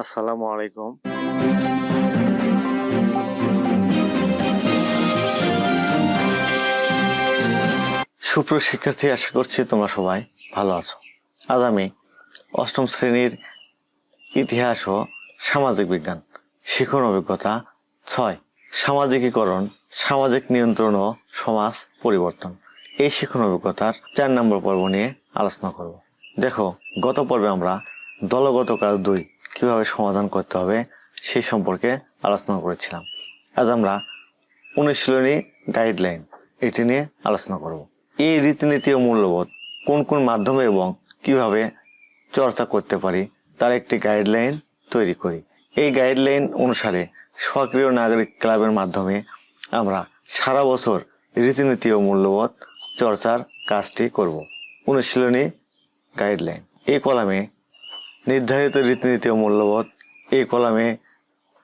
আসসালামু আলাইকুম। সুপ্র শিক্ষার্থী, আশা করছি তোমরা সবাই ভালো আছো। আজ আমি অষ্টম শ্রেণির ইতিহাস ও সামাজিক বিজ্ঞান, শিখন অভিজ্ঞতা ছয়, সামাজিকীকরণ, সামাজিক নিয়ন্ত্রণ ও সমাজ পরিবর্তন। এই শিখন অভিজ্ঞতার চার নম্বর পর্ব নিয়ে আলোচনা করব। দেখো, গত পর্বে আমরা দলগত কাজ দুই কীভাবে সমাধান করতে হবে সেই সম্পর্কে আলোচনা করেছিলাম। আজ আমরা অনুশীলনী গাইডলাইন এটি নিয়ে আলোচনা করব। এই রীতিনীতি ও মূল্যবোধ কোন কোন মাধ্যমে এবং কীভাবে চর্চা করতে পারি তার একটি গাইডলাইন তৈরি করি। এই গাইডলাইন অনুসারে সক্রিয় নাগরিক ক্লাবের মাধ্যমে আমরা সারা বছর রীতিনীতি ও মূল্যবোধ চর্চার কাজটি করব। অনুশীলনী গাইডলাইন এই কলামে নির্ধারিত রীতিনীতি ও মূল্যবোধ। এই কলামে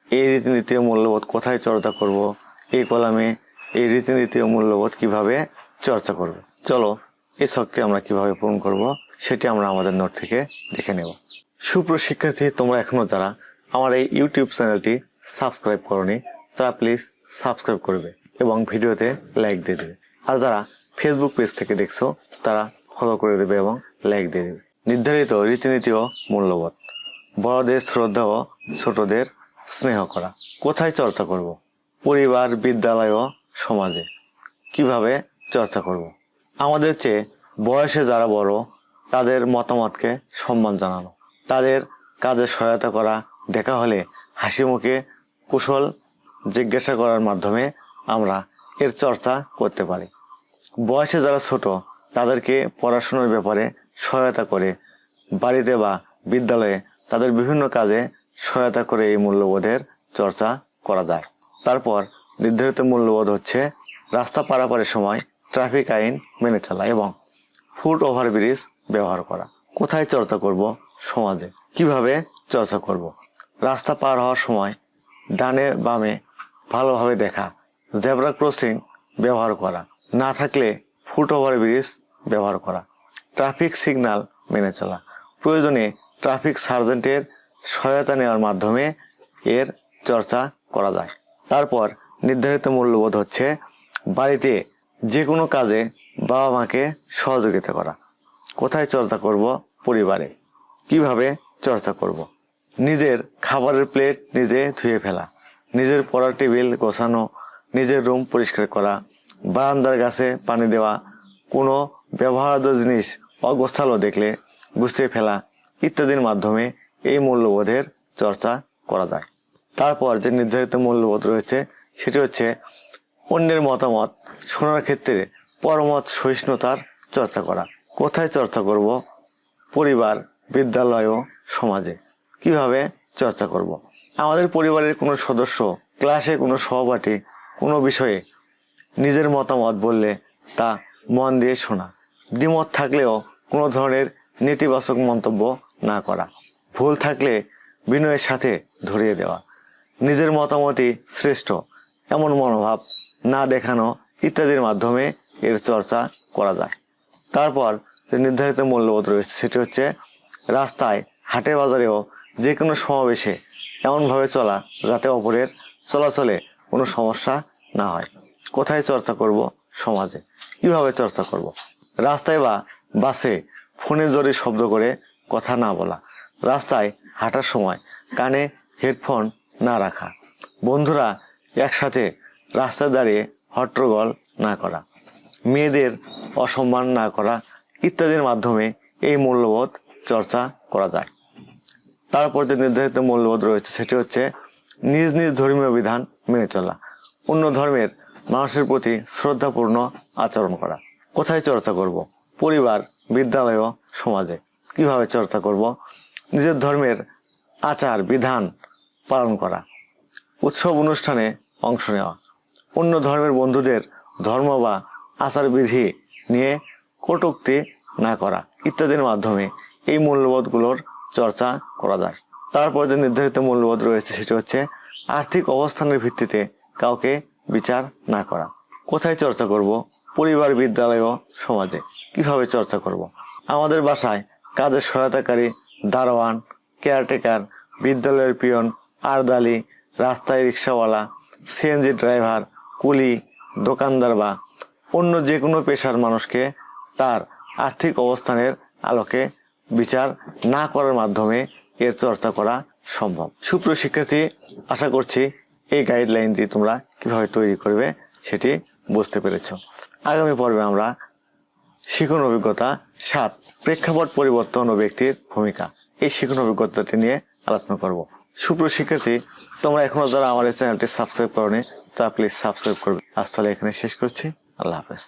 এই রীতিনীতি ও মূল্যবোধ কোথায় চর্চা করব? এই কলামে এই রীতিনীতি ও মূল্যবোধ কীভাবে চর্চা করব? চলো এই শখটি আমরা কীভাবে পূরণ করব, সেটি আমরা আমাদের নোট থেকে দেখে নেব। সুপ্রশিক্ষার্থী, তোমরা এখনও যারা আমার এই ইউটিউব চ্যানেলটি সাবস্ক্রাইব করনি, তারা প্লিজ সাবস্ক্রাইব করবে এবং ভিডিওতে লাইক দিয়ে দেবে। আর যারা ফেসবুক পেজ থেকে দেখছ, তারা ফলো করে দেবে এবং লাইক দিয়ে দেবে। নির্ধারিত রীতিনীতি ও মূল্যবোধ। বড়দের শ্রদ্ধা ও ছোটদের স্নেহ করা। কোথায় চর্চা করব? পরিবার, বিদ্যালয় ও সমাজে। কীভাবে চর্চা করব? আমাদের চেয়ে বয়সে যারা বড়, তাদের মতামতকে সম্মান জানানো। তাদের কাজে সহায়তা করা। দেখা হলে হাসি মুখে কুশল জিজ্ঞাসা করার মাধ্যমে আমরা এর চর্চা করতে পারি। বয়সে যারা ছোট, তাদেরকে পড়াশোনার ব্যাপারে সহায়তা করে বাড়িতে বা বিদ্যালয়ে তাদের বিভিন্ন কাজে সহায়তা করে এই মূল্যবোধের চর্চা করা যায়। তারপর নির্ধারিত মূল্যবোধ হচ্ছে রাস্তা পারাপারের সময় ট্রাফিক আইন মেনে চলা এবং ফুট ওভারব্রিজ ব্যবহার করা। কোথায় চর্চা করব? সমাজে। কীভাবে চর্চা করব? রাস্তা পার হওয়ার সময় ডানে বামে ভালোভাবে দেখা, জেব্রা ক্রসিং ব্যবহার করা, না থাকলে ফুট ওভারব্রিজ ব্যবহার করা। ট্রাফিক সিগন্যাল মেনে চলা। প্রয়োজনে ট্রাফিক সার্জেন্টের সহায়তা নেওয়ার মাধ্যমে এর চর্চা করা যায়। তারপর নির্ধারিত মূল্যবোধ হচ্ছে বাড়িতে যে কোনো কাজে বাবা মাকে সহযোগিতা করা। কোথায় চর্চা করব? পরিবারে। কীভাবে চর্চা করব? নিজের খাবারের প্লেট নিজে ধুয়ে ফেলা। নিজের পড়ার টেবিল গোছানো। নিজের রুম পরিষ্কার করা। বারান্দার গাছে পানি দেওয়া। কোনো ব্যবহার্য জিনিস অগোছালো দেখলে, গুছিয়ে ফেলা ইত্যাদির মাধ্যমে এই মূল্যবোধের চর্চা করা যায়। তারপর যে নির্ধারিত মূল্যবোধ রয়েছে, সেটি হচ্ছে অন্যের মতামত শোনার ক্ষেত্রে পরমত সহিষ্ণুতার চর্চা করা। কোথায় চর্চা করব? পরিবার, বিদ্যালয় ও সমাজে। কীভাবে চর্চা করব। আমাদের পরিবারের কোনো সদস্য, ক্লাসে কোনো সহপাঠী, কোনো বিষয়ে নিজের মতামত বললে তা মন দিয়ে শোনা। দ্বিমত থাকলেও কোনো ধরনের নেতিবাচক মন্তব্য না করা। ভুল থাকলে বিনয়ের সাথে ধরিয়ে দেওয়া। নিজের মতামতই শ্রেষ্ঠ, এমন মনোভাব না দেখানো ইত্যাদির মাধ্যমে এর চর্চা করা যায়। তারপর যে নির্ধারিত মূল্যবোধ রয়েছে সেটি হচ্ছে, রাস্তায় হাটে বাজারেও যে কোনো সমাবেশে এমনভাবে চলা যাতে অপরের চলাচলে কোনো সমস্যা না হয়। কোথায় চর্চা করব? সমাজে। কীভাবে চর্চা করব? রাস্তায় বা বাসে ফোনে জোরে শব্দ করে কথা না বলা। রাস্তায় হাঁটার সময় কানে হেডফোন না রাখা। বন্ধুরা একসাথে রাস্তায় দাঁড়িয়ে হট্টগোল না করা, মেয়েদের অসম্মান না করা ইত্যাদির মাধ্যমে এই মূল্যবোধ চর্চা করা যায়। তারপর যে নির্ধারিত মূল্যবোধ রয়েছে সেটি হচ্ছে নিজ নিজ ধর্মীয় বিধান মেনে চলা, অন্য ধর্মের মানুষের প্রতি শ্রদ্ধাপূর্ণ আচরণ করা। কোথায় চর্চা করব? পরিবার, বিদ্যালয়, সমাজে কীভাবে চর্চা করব? নিজের ধর্মের আচার, বিধান পালন করা, উৎসব অনুষ্ঠানে অংশ নেওয়া, অন্য ধর্মের বন্ধুদের ধর্ম বা আচার বিধি নিয়ে কটুক্তি না করা ইত্যাদির মাধ্যমে এই মূল্যবোধগুলোর চর্চা করা যায়। তারপর যে নির্ধারিত মূল্যবোধ রয়েছে সেটি হচ্ছে আর্থিক অবস্থানের ভিত্তিতে কাউকে বিচার না করা। কোথায় চর্চা করব? পরিবার বিদ্যালয় ও সমাজে কীভাবে চর্চা করব? আমাদের বাসায় কাজের সহায়তাকারী দারোয়ান, কেয়ারটেকার, বিদ্যালয়ের পিয়ন, আরদালি, রাস্তায় রিক্সাওয়ালা সিএনজি ড্রাইভার, কুলি, দোকানদার বা অন্য যে কোনো পেশার মানুষকে তার আর্থিক অবস্থানের আলোকে বিচার না করার মাধ্যমে এর চর্চা করা সম্ভব। সুপ্রিয় শিক্ষার্থী, আশা করছি এই গাইডলাইনটি তোমরা কীভাবে তৈরি করবে সেটি বুঝতে পেরেছ। আগামী পর্বে আমরা শিখন অভিজ্ঞতা সাত প্রেক্ষাপট পরিবর্তন ও ব্যক্তির ভূমিকা। এই শিখন অভিজ্ঞতাটি নিয়ে আলোচনা করব। সুপ্রিয় শিক্ষার্থী, তোমরা এখনও যারা আমার এই চ্যানেলটি সাবস্ক্রাইব করনি, তা প্লিজ সাবস্ক্রাইব করবে। আজ তাহলে এখানে শেষ করছি। আল্লাহ হাফেজ।